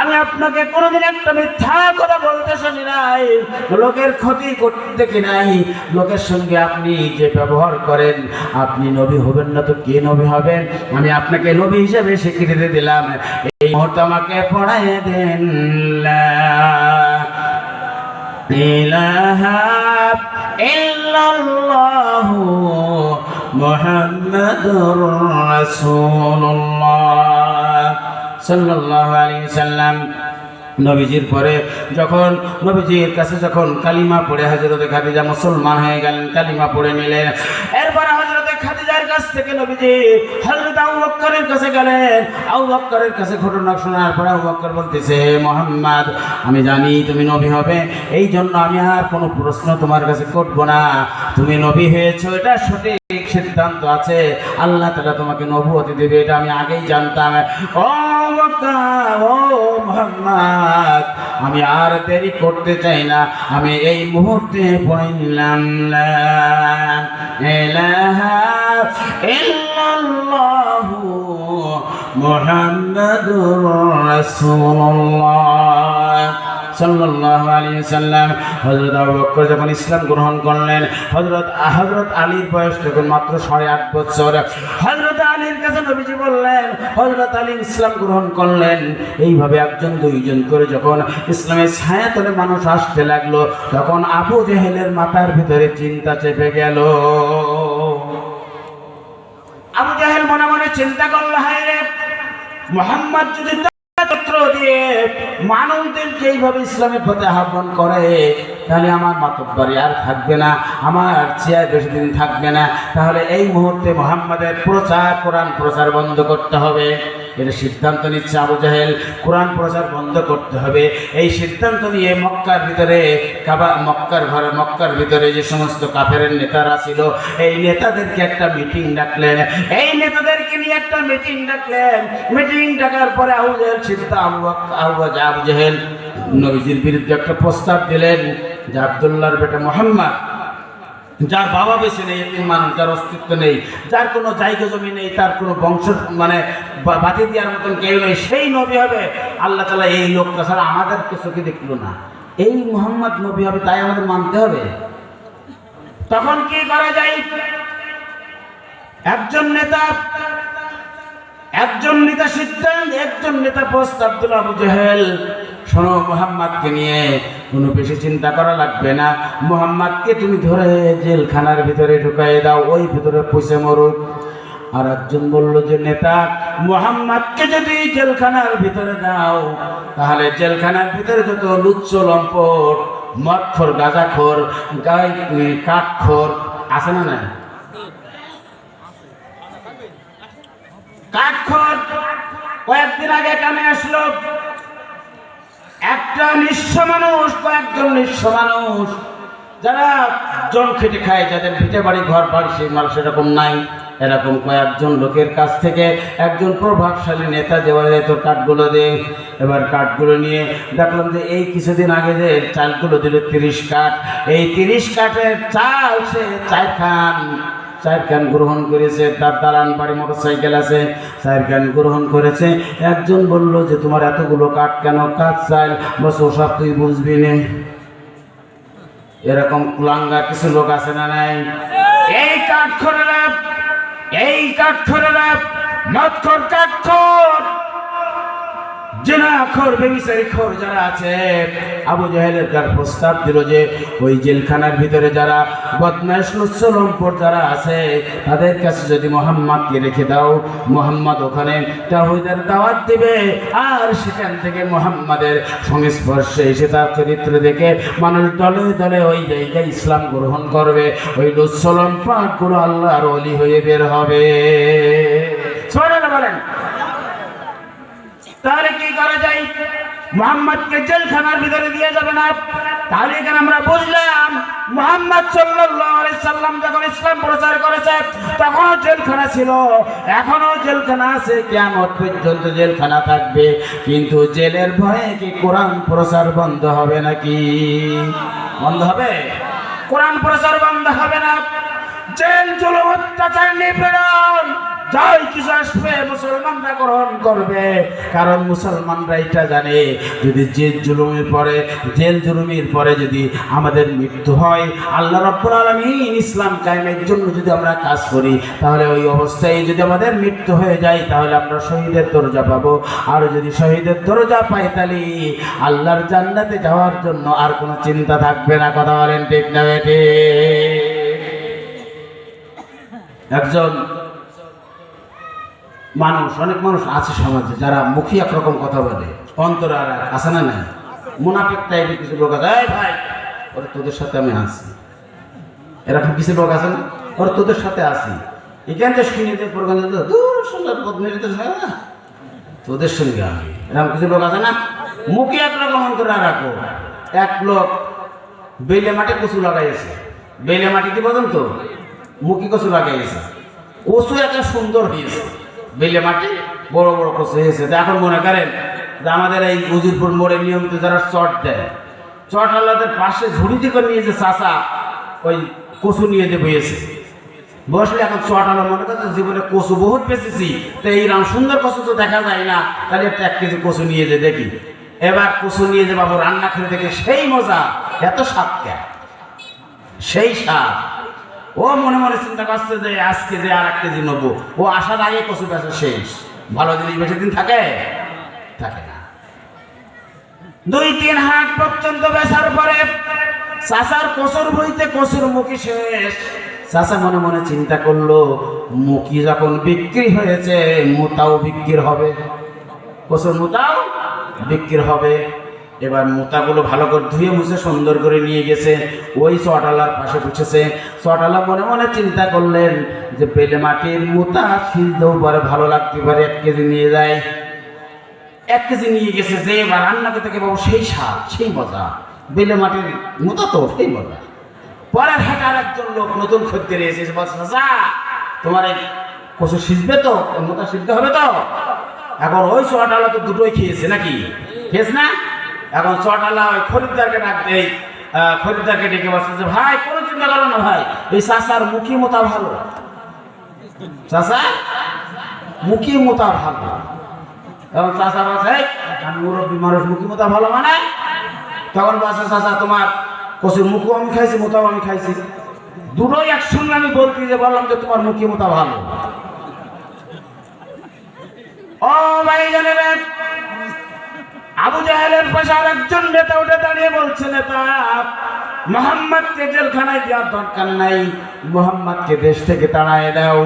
আমি আপনাকে কোনোদিন একটা মিথ্যা কথা বলতে শুনি নাই। লোকের ক্ষতি করতে দেখি নাই? লোকের সঙ্গে আপনি যে ব্যবহার করেন, আপনি নবী হবেন না তো কে নবী হবেন আমি আপনাকে নবী হিসেবে স্বীকৃতি দিলাম। এই মুহূর্তে আমাকে পড়াই দেন। ইলাহা ইল্লাল্লাহু রাসূলুল্লাহ। সাল্লাম। নবীজির পরে যখন নবীজির কাছে যখন কালিমা পড়ে হাজরতে খাদিজা মুসলমান হয়ে গেলেন, কালিমা পড়ে নিলেন। এরপরে হজরতে খাদিজার কাছ থেকে নবীজি হজরত আবু বক্করের কাছে গেলেন। আবু বক্করের কাছে ঘটনা শোনার পরে আবু বক্কর বলতেছে, মোহাম্মদ, আমি জানি তুমি নবী হবে। এই জন্য আমি আর কোনো প্রশ্ন তোমার কাছে করব না। তুমি নবী হয়েছো, এটা সঠিক সিদ্ধান্ত আছে। আল্লাহ তালা তোমাকে নবুয়তি দেবে, এটা আমি আগেই জানতাম। ও মোহাম্মদ, আমি আর দেরি করতে চাই না। আমি এই মুহূর্তে পড়লাম ইল্লাল্লাহু মুহাম্মাদুর রাসূলুল্লাহ। সাল্লাল্লাহু আলাইহি সাল্লাম হযরত আবু বকর যখন ইসলাম গ্রহণ করলেন, হযরত হযরত আলীর বয়স তখন মাত্র সাড়ে আট বছর, হযরত আলীর কাছে নবীজি বললেন, হযরত আলী ইসলাম গ্রহণ করলেন। এইভাবে একজন, দুইজন করে যখন ইসলামের ছায়াতলে মানুষ আসতে লাগল, তখন আবু জেহেলের মাথার ভিতরে চিন্তা চেপে গেল। আবু জাহেল মনে মনে চিন্তা করল, হায় রে মোহাম্মদ যদি ছাত্র দিয়ে মানুষদেরকে এইভাবে ইসলামের পথে আহ্বান করে, তাহলে আমার মাতব্বারি আর থাকবে না, আমার চেয়ার বেশি দিন থাকবে না। তাহলে এই মুহূর্তে মোহাম্মদের প্রচার, কোরআন প্রচার বন্ধ করতে হবে। এটা সিদ্ধান্ত নিচ্ছে আবু জাহেল। কোরআন প্রচার বন্ধ করতে হবে। এই সিদ্ধান্ত নিয়ে মক্কার ভিতরে, কাবা, মক্কার ঘরে, মক্কার ভিতরে যে সমস্ত কাফের নেতারা ছিল, এই নেতাদেরকে একটা মিটিং ডাকলেন। এই নেতাদেরকে নিয়ে একটা মিটিং ডাকলেন। মিটিং ডাকার পরে আবু জাহেল বক- আবু আবু জাহেল নবীজির বিরুদ্ধে একটা প্রস্তাব দিলেন যে আবদুল্লাহর বেটা মোহাম্মদ যার বাবা বেশি নেই, এতিম মানুষ, যার অস্তিত্ব নেই, যার কোনো জায়গা জমি নেই, তার কোনো বংশ মানে বাতি দেওয়ার মতন কেউ নেই, সেই নবী হবে। আল্লাহ তালা এই লোকটা ছাড়া আমাদের চোখে দেখল না। এই মোহাম্মদ নবী হবে, তাই আমাদের মানতে হবে। তখন কি করা যায়? একজন নেতা একজন নেতা সিদ্ধান্ত, একজন নেতা প্রস্তাব দিল আবু জেহেল। শোনো, মোহাম্মদকে নিয়ে কোনো বেশি চিন্তা করা লাগবে না। মোহাম্মদকে তুমি ধরে জেলখানার ভিতরে ঢুকাই দাও, ওই ভিতরে পুষে মরুক। আর একজন বলল যে, নেতা, মোহাম্মদকে যদি জেলখানার ভিতরে দাও, তাহলে জেলখানার ভিতরে যত লুচ্চ, লম্পট, মদখোর, গাঁজাখোর, গাই কাঠখোর আছে না না কাঠখড় কয়েকদিন আগে কানে আসলো একটা নিঃস্ব মানুষ কয়েকজন নিঃস্ব মানুষ, যারা জন খেটে খায়, যাদের ভিটে বাড়ি, ঘর বাড়ি, সেই মানুষ এরকম নাই। এরকম কয়েকজন লোকের কাছ থেকে একজন প্রভাবশালী নেতা দেওয়া তোর কাঠগুলো দে। এবার কাঠগুলো নিয়ে দেখলাম যে এই কিছুদিন আগে যে চালগুলো দিল তিরিশ কাঠ, এই তিরিশ কাঠের চাল সে চার খান। চার খান গ্রহণ করেছে, তার দালান বাড়ি মোটর সাইকেল আছে সাহেব খান গ্রহণ করেছে। একজন বলল যে, তোমার এতগুলো কাঠ কেন কাঠ চাইল বস ওসব তুই বুঝবি নে। এরকম কুলাঙ্গা কিছু লোক আছে না নাই? এই কাঠ খরে এই কাঠ খরে রাখ খোর, কাঠ খোর। যারা আছে, আবু প্রস্তাব যে ওই জেলখানার ভিতরে যারা যারা আছে, তাদের কাছে যদি রেখে দাও ওখানে দাওয়াত আর সেখান থেকে মোহাম্মদের সংস্পর্শে এসে তার চরিত্র দেখে মানুষ দলে দলে ওই জায়গায় ইসলাম গ্রহণ করবে। ওই লম্পটগুলো আল্লাহর অলি হয়ে বের হবে। বলেন। তাহলে কি করা যায়? মোহাম্মদকে জেলখানার ভিতরে দিয়ে যাবে না। তাহলে এখানে আমরা বুঝলাম, মোহাম্মদ সাল্লাম যখন ইসলাম প্রচার করেছে, তখনও জেলখানা ছিল। এখনও জেলখানা আছে, কিয়ামত পর্যন্ত জেলখানা থাকবে। কিন্তু জেলের ভয়ে কি কোরআন প্রচার বন্ধ হবে নাকি? বন্ধ হবে? কোরআন প্রচার বন্ধ হবে না। জেল জুলুম, অত্যাচার, নিপীড়ন যাই কিছু আসবে, মুসলমানরা গ্রহণ করবে। কারণ মুসলমানরা এটা জানে, যদি জেল জুলুমের পরে জেল জুলুমের পরে যদি আমাদের মৃত্যু হয়, আল্লাহ রব্বুল আলমিন ইসলাম কায়েমের জন্য যদি আমরা কাজ করি, তাহলে ওই অবস্থায় যদি আমাদের মৃত্যু হয়ে যায়, তাহলে আমরা শহীদের দরজা পাবো। আর যদি শহীদের দরজা পাই, তাহলে আল্লাহর জান্নাতে যাওয়ার জন্য আর কোনো চিন্তা থাকবে না। কথা বলেন ঠিক না একজন মানুষ, অনেক মানুষ আছে সমাজে যারা মুখী একরকম কথা বলে, অন্তর আর আছে না নাই? মুনাফিক টাইপের কিছু লোক আছে। ভাই, ওরে তোদের সাথে আমি আছি। এরকম কিছু লোক আছে না? ওরে তোদের সাথে আছি। এখান থেকে শুনে দিয়ে প্রোগ্রাম দূর সুন্দর পদ্মের তোদের সঙ্গে আমি। এরকম কিছু লোক আছে না? মুখে একরকম অন্তর রাখো। এক লোক বেলে মাঠে কচু লাগাইছে। বেলে মাটি কি বলেন তো? মুখি কচু লাগাইছে। কচু একটা সুন্দর হয়েছে। বেলে মাটি বড় বড় কচু হয়েছে। তো এখন মনে করেন যে আমাদের এই উজিরপুর মোড়ে নিয়মিত যারা চট দেয়, চট আলাদের পাশে ঝুড়ি দিকে নিয়ে যে চাষা ওই কচু নিয়ে যে বইয়েছে। বসলে এখন চট আলো মনে করছে জীবনে কচু বহুত বেঁচেছি, তো এইরকম সুন্দর কচু তো দেখা যায় না, তাহলে একটা এক কেজি কচু নিয়ে যে দেখি। এবার কচু নিয়ে যে বাবু রান্না করে দেখে সেই মজা, এত স্বাদ সেই স্বাদ। ও মনে মনে চিন্তা করছে যে আজকে যে আর এক কেজি নেব। ও আসার আগে কচু বেচা শেষ। ভালো জিনিস বেশি দিন থাকে? থাকে না। দুই তিন হাট পর্যন্ত বেচার পরে চাষার কসুর বইতে কসুর মুখি শেষ। চাষা মনে মনে চিন্তা করল, মুখি যখন বিক্রি হয়েছে, মোতাও বিক্রি হবে। কসুর মোতাও বিক্রি হবে। এবার মোতাগুলো ভালো করে ধুয়ে মুছে সুন্দর করে নিয়ে গেছে। ওই চটালার পাশে বসেছে। চটালা মনে মনে চিন্তা করলেন যে বেলে মাটির মোতা সিলতেও পারে, ভালো লাগতে পারে, এক কেজি নিয়ে যায়। এক কেজি নিয়ে গেছে যে এবার রান্না করতে বাবু সেই স্বাদ, সেই মজা। বেলে মাটির মতো তো, সেই মজা। পরের হাটে একজন লোক নতুন খদ্দের এসেছে বলছে, চাচা, তোমার এই কচু সিজবে তো? মোতা সিজতে হবে তো? এখন ওই চটালা তো দুটোই খেয়েছে নাকি? খেয়েছে না? এখন চটালা ওই খরিদ্দারকে ডাক আহ, খরিদ্দারকে ডেকে বলছে যে ভাই কোনো চিন্তা করো না ভাই এই চাচার মুখী মোতা ভালো। চাচা মুখী মোতা ভালো। তখন চাষা বলছে "এই, আমি মুরব্বী মানুষ মুখি মোতা ভালো মানে? তখন বলছে চাষা তোমার কচুর মুখও আমি খাইছি মোতাও আমি খাইছি। দুটোই একসঙ্গে আমি বলতে যে বললাম যে তোমার মুখি মোতা ভালো। ও ভাই জানেন আবু জাহেলের পাশে আর একজন নেতা উঠে দাঁড়িয়ে বলছে নেতা মোহাম্মদকে জেলখানায় দেওয়ার দরকার নাই। মোহাম্মদকে দেশ থেকে তাড়ায় দাও।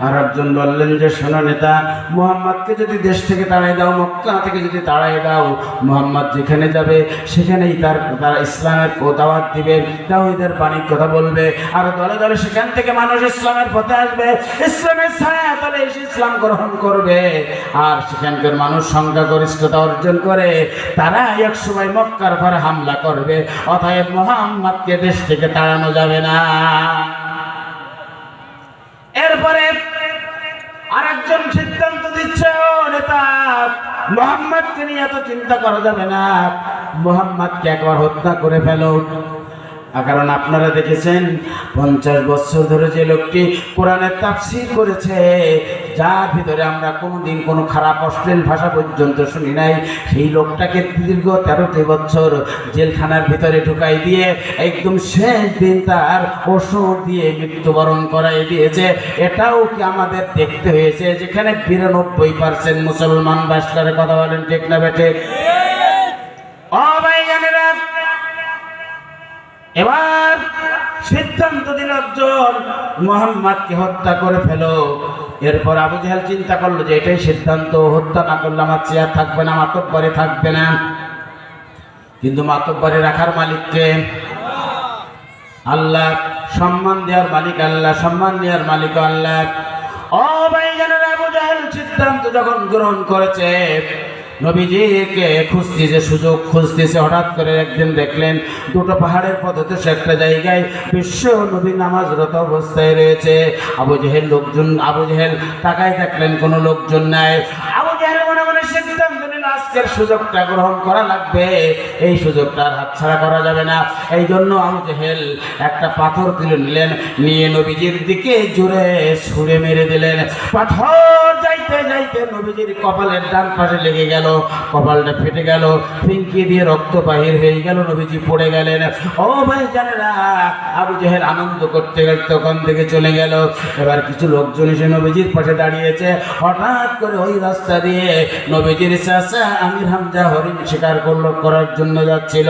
আর একজন বললেন যে, শোনো নেতা, মোহাম্মদকে যদি দেশ থেকে তাড়াই দাও, মক্কা থেকে যদি তাড়াই দাও, মোহাম্মদ যেখানে যাবে, সেখানেই তার, তারা ইসলামের দাওয়াত দিবে, তাওহিদের বাণীর কথা বলবে, আর দলে দলে সেখান থেকে মানুষ ইসলামের পথে আসবে, ইসলামের ছায়া তলে এসে ইসলাম গ্রহণ করবে, আর সেখানকার মানুষ সংখ্যাগরিষ্ঠতা অর্জন করে তারা এক সময় মক্কার পরে হামলা করবে, অতএব মোহাম্মদকে দেশ থেকে তাড়ানো যাবে না। এরপরে আরেকজন সিদ্ধান্ত দিচ্ছে, ও নেতা মোহাম্মদকে নিয়ে এত চিন্তা করা যাবে না। মোহাম্মদকে একবার হত্যা করে ফেলো। কারণ আপনারা দেখেছেন, পঞ্চাশ বছর ধরে যে লোকটি কোরআনের তাফসির করেছে যার ভিতরে আমরা কোনোদিন কোনো খারাপ, অশ্লীল ভাষা পর্যন্ত শুনি নাই। সেই লোকটাকে দীর্ঘ তেরোটি বছর জেলখানার ভিতরে ঢুকাই দিয়ে একদম শেষ দিন তার ওষুধ দিয়ে মৃত্যুবরণ করাই দিয়েছে। এটাও কি আমাদের দেখতে হয়েছে? যেখানে বিরানব্বই পার্সেন্ট মুসলমান বাস কথা বলেন ঠিক না জানেরা, এবার সিদ্ধান্ত দিল একজন মোহাম্মদকে হত্যা করে ফেলো। এরপর আবু জাহাল চিন্তা করল যে এটাই সিদ্ধান্ত হত্যা না করলে আমার চেয়ার থাকবে না, মাতব্বরে থাকবে না। কিন্তু মাতব্বরে রাখার মালিককে আল্লাহ সম্মান দেওয়ার মালিক, আল্লাহ সম্মান দেওয়ার মালিক, আল্লাহ। ও ভাই জানেন আবু জাহাল সিদ্ধান্ত যখন গ্রহণ করেছে নবীজিকে খুঁজতেছে সুযোগ খুঁজতেছে, হঠাৎ করে একদিন দেখলেন দুটো পাহাড়ের পথে একটা জায়গায় বিশ্ব নবী নামাজরত অবস্থায় রয়েছে। আবু জাহেল লোকজন, আবু জাহেল তাকায় দেখলেন কোনো লোকজন নাই। আবু জাহেল মনে মনে সিদ্ধান্ত আজকের সুযোগটা গ্রহণ করা লাগবে। এই সুযোগটা হাতছাড়া করা যাবে না। এই জন্য আবু জেহেল একটা পাথর তুলে নিলেন, নিয়ে নবীজির দিকে জুড়ে ছুঁড়ে মেরে দিলেন। পাথর নবীজির কপালের ডান পাশে লেগে গেল, কপালটা ফেটে গেল ফিঙ্কি দিয়ে রক্ত বাহির হয়ে গেল, নবীজি পড়ে গেলেন। ও ভাই জানেরা, আবু জেহেল আনন্দ করতে করতে ওখান থেকে চলে গেল। এবার কিছু লোকজন এসে নবীজির পাশে দাঁড়িয়েছে। হঠাৎ করে ওই রাস্তা দিয়ে নবীজির চাষা আমির হামজা হরিণ শিকার করল, করার জন্য যাচ্ছিল।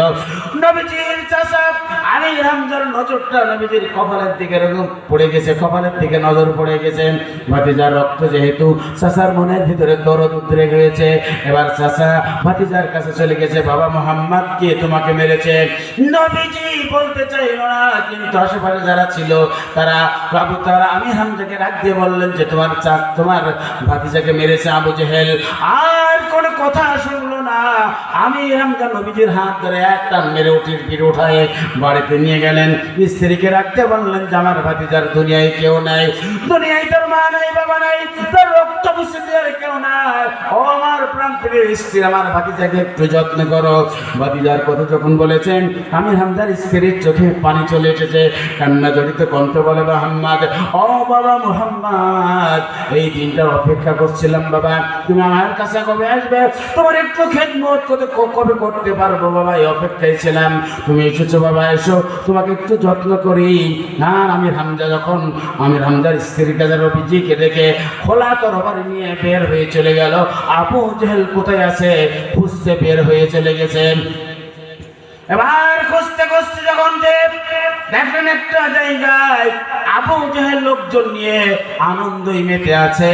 নবীজির চাষা আমির হামজার নজরটা নবীজির কপালের দিকে এরকম পড়ে গেছে, কপালের দিকে নজর পড়ে গেছে। ভাতিজার রক্ত যেহেতু চাষার মনের ভিতরে দরদ উদ্রে গেছে এবার চাষা ভাতিজার কাছে চলে গেছে, বাবা মোহাম্মদ কে তোমাকে মেরেছে? নবীজি বলতে চাইল না, কিন্তু আশেপাশে যারা ছিল, তারা বাবু, তারা আমি হামজাকে রাখ দিয়ে বললেন যে, তোমার তোমার ভাতিজাকে মেরেছে আবু জেহেল। আর কোনো কথা শুনলো আমি হামজা নবীজির হাত ধরে একটা মেরে উঠে ফিরে উঠায় বাড়িতে নিয়ে গেলেন। স্ত্রীকে রাখতে বললেন যে আমার ভাতিজার দুনিয়ায় কেউ নাই। দুনিয়ায় তোর মা নাই, বাবা নাই, তোর রক্ত বুঝতে কেউ নাই। ও আমার প্রাণ প্রিয় স্ত্রী, আমার ভাতিজাকে একটু যত্ন করো। ভাতিজার কথা যখন বলেছেন, আমি হামজার স্ত্রীর চোখে পানি চলে এসেছে। কান্না জড়িত কণ্ঠ বলে, মোহাম্মদ, ও বাবা মোহাম্মদ, এই দিনটার অপেক্ষা করছিলাম বাবা। তুমি আমার কাছে কবে আসবে? তোমার একটু খেদমত করতে ক- কবে করতে পারব বাবা? এই অপেক্ষায় ছিলাম। তুমি এসেছ বাবা, এসো। তোমাকে একটু যত্ন করি। আর আমি হামজা যখন, আমি হামজার স্ত্রীর কাছে রবিজিকে দেখে খোলা তরবার নিয়ে বের হয়ে চলে গেল। আপু জেহেল কোথায় আছে? খুঁজতে বের হয়ে চলে গেছেন এবার খুঁজতে খুঁজতে যখন যে দেখলেন একটা জায়গায় আবু জেহেল লোকজন নিয়ে আনন্দই মেতে আছে।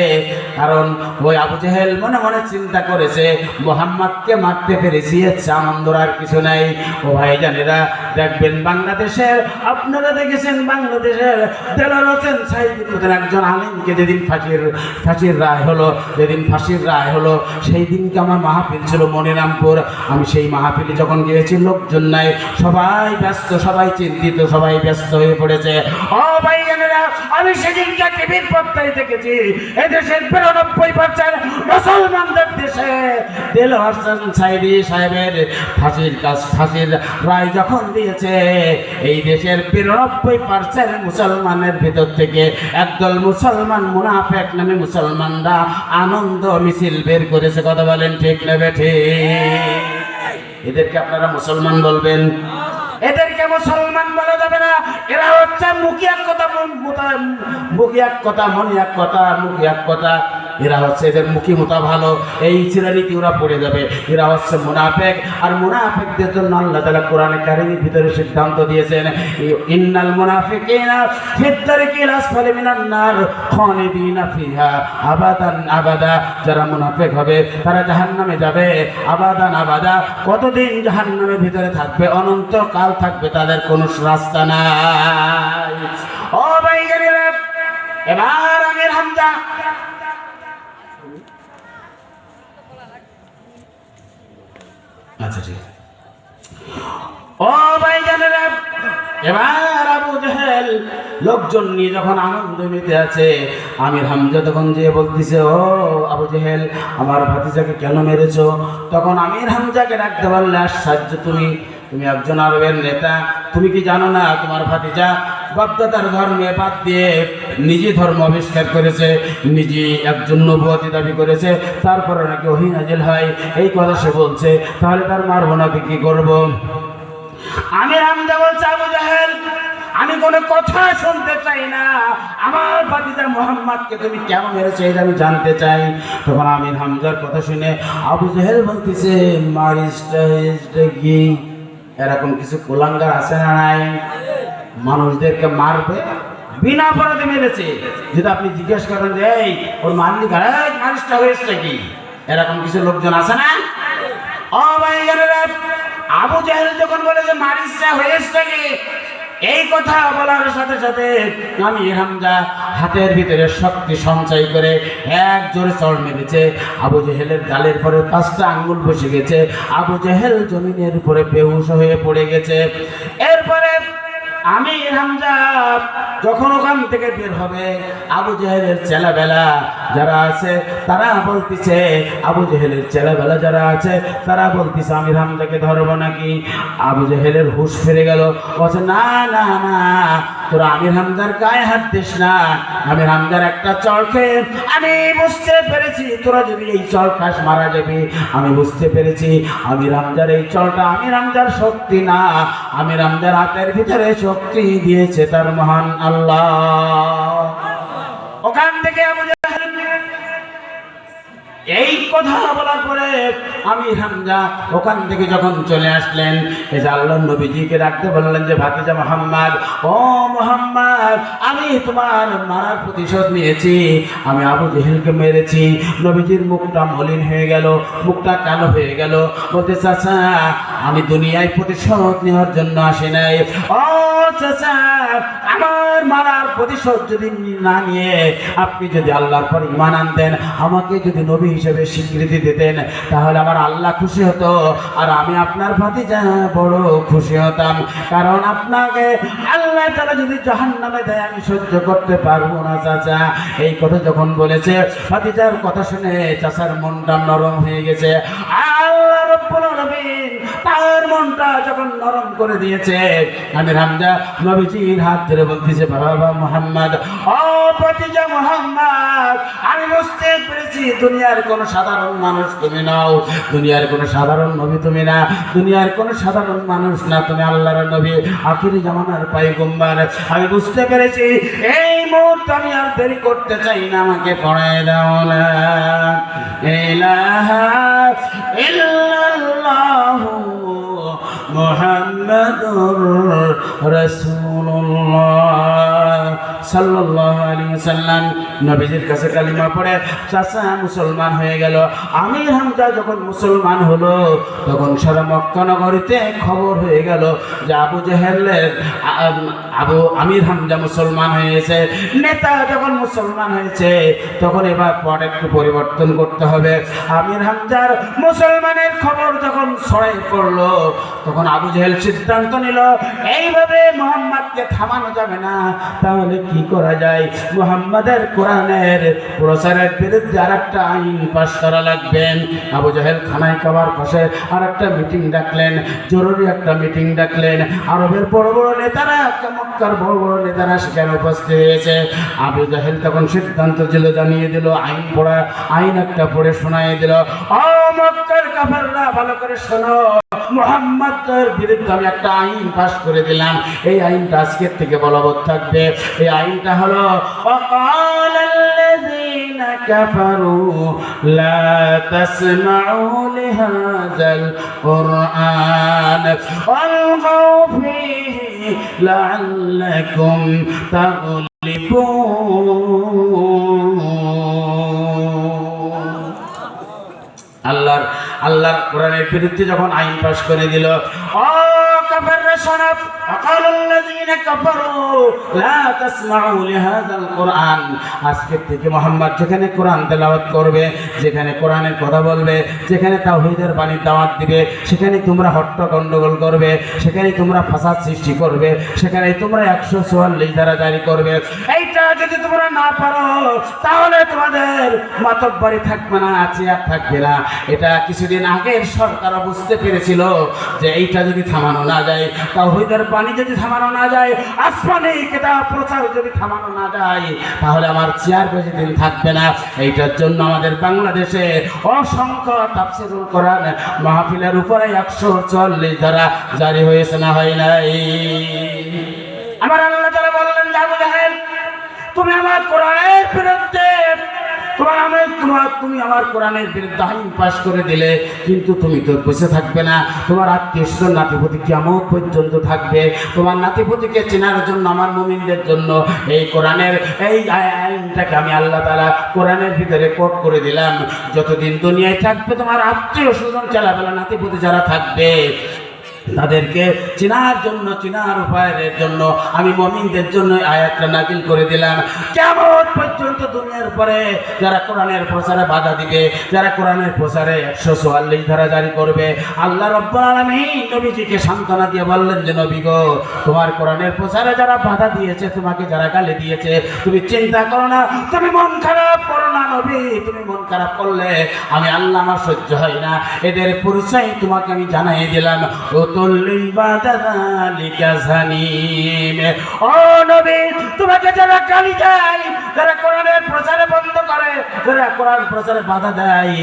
কারণ ওই আবু জেহেল মনে মনে চিন্তা করেছে, মোহাম্মদকে মারতে পেরেছি হচ্ছে আনন্দর আর কিছু নাই। ও ভাই জানেরা, দেখবেন বাংলাদেশের, আপনারা দেখেছেন বাংলাদেশের দেলার হোসেন সাহিদ একজন আলিমকে যেদিন ফাঁসির ফাঁসির রায় হলো, যেদিন ফাঁসির রায় হলো, সেই দিনকে আমার মাহফিল ছিল মনিরামপুর। আমি সেই মাহফিলে যখন গিয়েছি, লোকজন নাই। সবাই ব্যস্ত, সবাই চিন্তিত, সবাই ব্যস্ত হয়ে পড়েছে। ও ভাই আমি সেদিনকে টিভির পর্দায় দেখেছি। এদেশের বিরানব্বই পার্সেন্ট মুসলমানদের দেশে। দেল হাসান সাইদি সাহেবের ফাঁসির কাজ, ফাঁসির রায় যখন দিয়েছে, এই দেশের বিরানব্বই পার্সেন্ট মুসলমানের ভিতর থেকে একদল মুসলমান মুনাফেক নামে মুসলমানরা আনন্দ মিছিল বের করেছে। কথা বলেন ঠিক নেবে ঠিক? এদেরকে আপনারা মুসলমান বলবেন। এদেরকে মুসলমান বলা যাবে না। এরা হচ্ছে মুখিয়ার কথা, মুখিয়ার মুতা- কথা, মনিয়ার কথা, মুখিয়ার কথা। এরা হচ্ছে এদের মুখী মোতা ভালো। এই চিরানীতি ওরা পড়ে যাবে। এরা হচ্ছে মুনাফেক। আর মুনাফেকদের জন্য আল্লাহ তালা কোরআনে কারিমের ভিতরে সিদ্ধান্ত দিয়েছেন, ইন্নাল মুনাফিকিনা ফিত্তারিকিল আসফালি যারা মুনাফেক হবে, তারা জাহান্নামে যাবে। আবাদান আবাদা। কতদিন জাহান্নামের ভিতরে থাকবে? অনন্ত কাল থাকবে তাদের কোনো রাস্তা নাই। ও এবার আমির হামজা আচ্ছা ঠিক আছে। ও ভাই জানেরা এবার আবু জেহেল লোকজন নিয়ে যখন আনন্দ নিতে আছে, আমির হামজা তখন যে বলতেছে, ও আবু জেহেল, আমার ভাতিজাকে কেন মেরেছ তখন আমির হামজাকে ডাকতে পারলে আশ্চর্য তুমি তুমি একজন আরবের নেতা, তুমি কি জানো না তোমার ভাতিজা? বাপদাদার ধর্মে বাদ দিয়ে নিজে ধর্ম আবিষ্কার করেছে, নিজে একজন নবুয়াতি দাবি করেছে, তারপরে নাকি ওহি নাজিল হয়, এই কথা সে বলছে, তাহলে তার মারবো নাকি কি করব? আমি হামজা বলছে, আবু জাহেল, আমি কোনো কথা শুনতে চাই না। আমার বাতিজা মোহাম্মদকে তুমি কেন মেরেছো এটা আমি জানতে চাই। তখন আমির হামজার কথা শুনে আবু জাহেল বলতেছে মারিসটা কি এরকম কিছু কোলাঙ্গার আছে না নাই? মানুষদেরকে মারবে, বিনা অপরাধে মেরেছে। যদি আপনি জিজ্ঞেস করেন যে, এই, ওর মালিক মানুষটা হয়েছে কি? এরকম কিছু লোকজন আছে না? ও ভাই আবু জাহেল যখন বলে যে, মারিসটা হয়েছে কি? এই কথা বলার সাথে সাথে আমি হামজা হাতের ভিতরে শক্তি সঞ্চয় করে এক জোরে চড় মেরেছে। আবু জেহেলের গালের পরে পাঁচটা আঙ্গুল বসে গেছে। আবু জেহেল জমিনের উপরে বেহুশ হয়ে পড়ে গেছে। এরপরে আমি হামজা, যখন ওখান থেকে বের হবে, আবু জেহেলের ছেলেবেলা যারা আছে, তারা বলতেছে, আবু জেহেলের ছেলেবেলা যারা আছে, তারা বলতেছে, আমি হামজাকে ধরবো নাকি? আবু জেহেলের হুশ ফিরে গেল, বলছে, না না না তোরা আমির হামদার গায়ে হাত দিস না। আমির হামদার একটা খেয়ে, আমি বুঝতে পেরেছি তোরা যদি এই চল খাস, মারা যাবি। আমি বুঝতে পেরেছি আমির হামদার এই চলটা আমির হামদার শক্তি না। আমির হামদার হাতের ভিতরে শক্তি দিয়েছে তার মহান আল্লাহ। ওখান থেকে এই কথা বলার পরে আমি হামজা ওখান থেকে যখন চলে আসলেন আল্লাহ নবীজিকে ডাকতে বললেন যে, ভাতিজা মোহাম্মদ, ও মোহাম্মদ, আমি তোমার মারার প্রতিশোধ নিয়েছি, আমি আবু জেহেলকে মেরেছি, নবীজির মুখটা মলিন হয়ে গেল, মুখটা কালো হয়ে গেল, বলতে, চাচা, আমি দুনিয়ায় প্রতিশোধ নেওয়ার জন্য আসি নাই। ও চাচা আমার মারার প্রতিশোধ যদি না নিয়ে আপনি যদি আল্লাহর পর ইমান আনতেন, আমাকে যদি নবী হিসেবে স্বীকৃতি দিতেন, তাহলে আমার আল্লাহ খুশি হতো আর আমি আপনার ভাতিজা বড় খুশি হতাম। কারণ আপনাকে আল্লাহ তারা যদি জাহান নামে দেয় আমি সহ্য করতে পারব না, চাচা। এই কথা যখন বলেছে, ভাতিজার কথা শুনে চাচার মনটা নরম হয়ে গেছে। আল্লাহ তার মনটা যখন নরম করে দিয়েছে, আমি হামজা নবীজির হাত ধরে বলতেছে, বাবা মোহাম্মদ, ও মোহাম্মদ, আমি বুঝতে পেরেছি দুনিয়ার কোন সাধারণ মানুষ তুমি নাও, দুনিয়ার কোন সাধারণ নবী তুমি না, দুনিয়ার কোন সাধারণ মানুষ না, তুমি আল্লাহর নবী, আখিরি জামানার পাইগম্বার আমি বুঝতে পেরেছি, এই মুহূর্তে আমি আর দেরি করতে চাই না, আমাকে পড়ায় দাও না। ইলাহা ইল্লাল্লাহু। মুহাম্মাদুর রাসূলুল্লাহ। সাল্লাল্লাহু আলাইহি সাল্লাম নবীজির কাছে কালিমা পড়ে, চাচা, মুসলমান হয়ে গেল। আমির হামজা যখন মুসলমান হলো, তখন সারা মক্কা নগরীতে খবর হয়ে গেল যে আবু জেহেলের আবু আমির হামজা মুসলমান হয়েছে। নেতা যখন মুসলমান হয়েছে, তখন এবার পর একটু পরিবর্তন করতে হবে। আমির হামজার মুসলমানের খবর যখন ছড়াই পড়ল, তখন আবু জেহেল সিদ্ধান্ত নিল, এইভাবে মোহাম্মদকে থামানো যাবে না, তাহলে কি করা যায়? মোহাম্মদের কোরআনের প্রচারের বিরুদ্ধে আর একটা আইন পাশ করা লাগবে আবু জাহেল খানায় খাবার পাশে আর একটা মিটিং ডাকলেন, জরুরি একটা মিটিং ডাকলেন। আরবের বড় বড় নেতারা, চমৎকার বড় বড় নেতারা সেখানে উপস্থিত হয়েছে। আবু জাহেল তখন সিদ্ধান্ত দিল, জানিয়ে দিল, আইন পড়া, আইন একটা পড়ে শোনাই দিল। আমি একটা আইন পাশ করে দিলাম। এই আইনটা আজকের থেকে বলবৎ থাকবে। এই আইনটা হলো وقال الذين كفروا لا تسمعوا لهذا القرآن والغوا فيه لعلكم تغلبون আল্লাহর আল্লাহর কোরআনের বিরুদ্ধে যখন আইন পাশ করে দিল ও কাফাররা শোনাব وقال الذين كفروا لا تسمعوا لهذا القرآن আজকের থেকে মোহাম্মদ যেখানে কোরআন তেলাওয়াত করবে যেখানে কোরআনের কথা বলবে যেখানে তাওহীদের বাণীর দাওয়াত দিবে সেখানে তোমরা হট্ট গন্ডগোল করবে সেখানে তোমরা ফাসাদ সৃষ্টি করবে সেখানে তোমরা একশো চুয়াল্লিশ দ্বারা জারি করবে এইটা যদি তোমরা না পারো তাহলে তোমাদের মাতব্বাড়ি থাকবে না চেয়ার থাকবে না এটা কিছুদিন আগের সরকারও বুঝতে পেরেছিল যে এইটা যদি থামানো না যায় তাওহীদের পানি যদি থামানো না যায়, আসমানি কেতাব প্রচার যদি থামানো না যায়, তাহলে আমার চেয়ার বেশি দিন থাকবে না। এইটার জন্য আমাদের বাংলাদেশে অসংখ্য তাফসিরুল কোরআন মাহফিলের উপরে একশো চল্লিশ দ্বারা জারি হয়েছে না হয় নাই। আমার আল্লাহ তারা বললেন তুমি আমার কোরআনের বিরুদ্ধে আমি তোমার তুমি আমার কোরআনের বিরুদ্ধে আইন পাশ করে দিলে, কিন্তু তুমি তো বসে থাকবে না। তোমার আত্মীয় নাতিপতি কেমন পর্যন্ত থাকবে। তোমার নাতিপতিকে চেনার জন্য, আমার মুমিনদের জন্য এই কোরআনের, এই আই- আইনটাকে আমি আল্লাহ তালা কোরআনের ভিতরে কোট করে দিলাম। যতদিন দুনিয়ায় থাকবে, তোমার আত্মীয় স্বজন চালাবেলা নাতিপতি যারা থাকবে তাদেরকে চিনার জন্য, চিনার উপায়ের জন্য, আমি মমিনদের জন্য আয়াতটা নাকিল করে দিলাম। কেমন পর্যন্ত দুনিয়ার পরে যারা কোরআনের প্রচারে বাধা দিবে, যারা কোরআনের প্রচারে একশো চুয়াল্লিশ ধারা জারি করবে, আল্লাহ রব্বুল সান্ত্বনা দিয়ে বললেন যে, নবী গো, তোমার কোরআনের প্রচারে যারা বাধা দিয়েছে, তোমাকে যারা গালি দিয়েছে, তুমি চিন্তা করো না, তুমি মন খারাপ করো না, নবী, তুমি মন খারাপ করলে আমি আল্লাহ আমার সহ্য হয় না। এদের পরিচয় তোমাকে আমি জানাই দিলাম। ও যারা দেয় প্রচারে বন্ধ করে কোরআন প্রচারে দেয়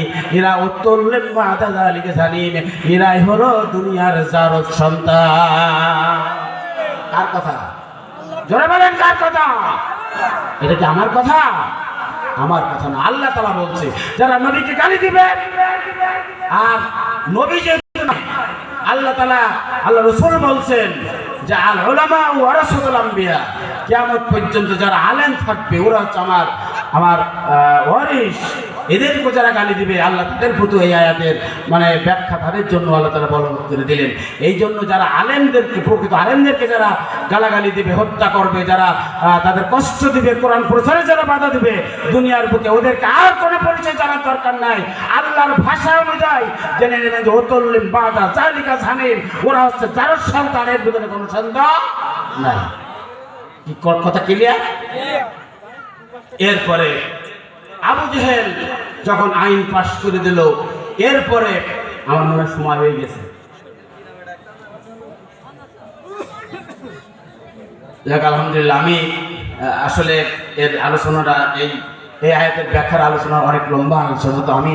হলো দুনিয়ার জারদ সন্তান। কার কথা? জোরে বলেন, কার কথা? এটা কি আমার কথা? আমার কথা না, আল্লাহ তালা বলছে, যারা নবীকে গালি দিবে, আর নবী যে আল্লাহ তালা আল্লাহ রসুল বলছেন যে আল ওলামা ও ওয়ারাসুল আম্বিয়া কেমন পর্যন্ত যারা আলেম থাকবে, ওরা হচ্ছে আমার আমার ওয়ারিস এদেরকে যারা গালি দিবে আল্লাহ তাদের প্রতি এই আয়াতের মানে ব্যাখ্যা তাদের জন্য আল্লাহ তারা বলন করে দিলেন। এই জন্য যারা আলেমদেরকে প্রকৃত আলেমদেরকে যারা গালাগালি দিবে হত্যা করবে যারা তাদের কষ্ট দিবে কোরআন প্রচারে যারা বাধা দিবে দুনিয়ার বুকে ওদেরকে আর কোনো পরিচয় জানার দরকার নাই। আল্লাহর ভাষা অনুযায়ী জেনে নেবেন যে ওতল্লিম বাধা জালিকা জানিম ওরা হচ্ছে যার সন্তানের ভিতরে কোনো সন্তান নাই। কি কথা ক্লিয়ার এরপরে আবু জেহেল যখন আইন পাশ করে দিল, এরপরে আমার মনে সময় হয়ে গেছে। আলহামদুলিল্লাহ, আমি আসলে এর আলোচনাটা, এই এই আয়াতের ব্যাখ্যার আলোচনা অনেক লম্বা আলোচনা, তো আমি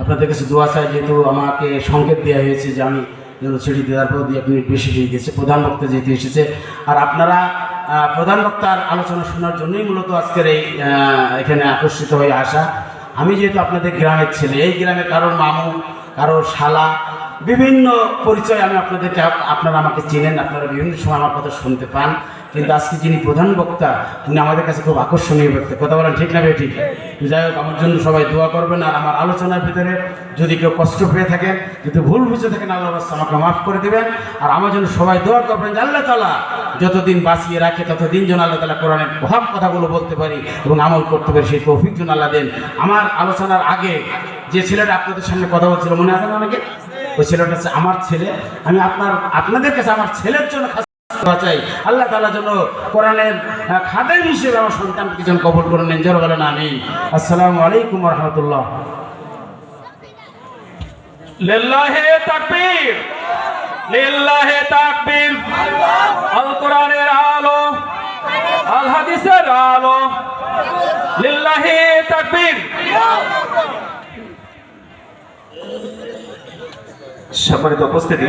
আপনাদের কাছে দোয়া চাই, যেহেতু আমাকে সংকেত দেওয়া হয়েছে যে আমি যেন ছেড়ে দেওয়ার পর দুই এক মিনিট বেশি হয়ে গেছে, প্রধান বক্তা যেহেতু এসেছে, আর আপনারা প্রধান বক্তার আলোচনা শোনার জন্যই মূলত আজকের এই এখানে আকর্ষিত হয়ে আসা। আমি যেহেতু আপনাদের গ্রামের ছেলে, এই গ্রামে কারোর মামু, কারোর শালা, বিভিন্ন পরিচয় আমি আপনাদেরকে আপনারা আমাকে চেনেন, আপনারা বিভিন্ন সময় আমার কথা শুনতে পান। কিন্তু আজকে যিনি প্রধান বক্তা, তিনি আমাদের কাছে খুব আকর্ষণীয় ব্যক্তি। কথা বলেন ঠিক না ঠিক? যাই হোক, আমার জন্য সবাই দোয়া করবেন আর আমার আলোচনার ভিতরে যদি কেউ কষ্ট পেয়ে থাকেন, যদি ভুল বুঝে থাকেন, আল্লাহ রাস্তা আমাকে মাফ করে দেবেন। আর আমার জন্য সবাই দোয়া করবেন যে আল্লাহ তালা যতদিন বাঁচিয়ে রাখে, ততদিন যেন আল্লাহ তালা কোরআনের প্রভাব কথাগুলো বলতে পারি এবং আমল করতে পারি, সেই তৌফিক যেন আল্লাহ দেন। আমার আলোচনার আগে যে ছেলেটা আপনাদের সামনে কথা বলছিল, মনে আছে না অনেকে? ওই ছেলেটা হচ্ছে আমার ছেলে। আমি আপনার, আপনাদের কাছে আমার ছেলের জন্য আল্লাহ তালা যেন কোরআনের খাদেম হিসেবে আমার সন্তানকে যেন কবল করে নেন। জোর বলেন আমি আসসালামু আলাইকুম রহমতুল্লাহ। লিল্লাহে তাকবীর। লিল্লাহে তাকবীর। আল কোরআনের আলো। আল হাদিসের আলো। লিল্লাহে তাকবীর। সম্মানিত উপস্থিতি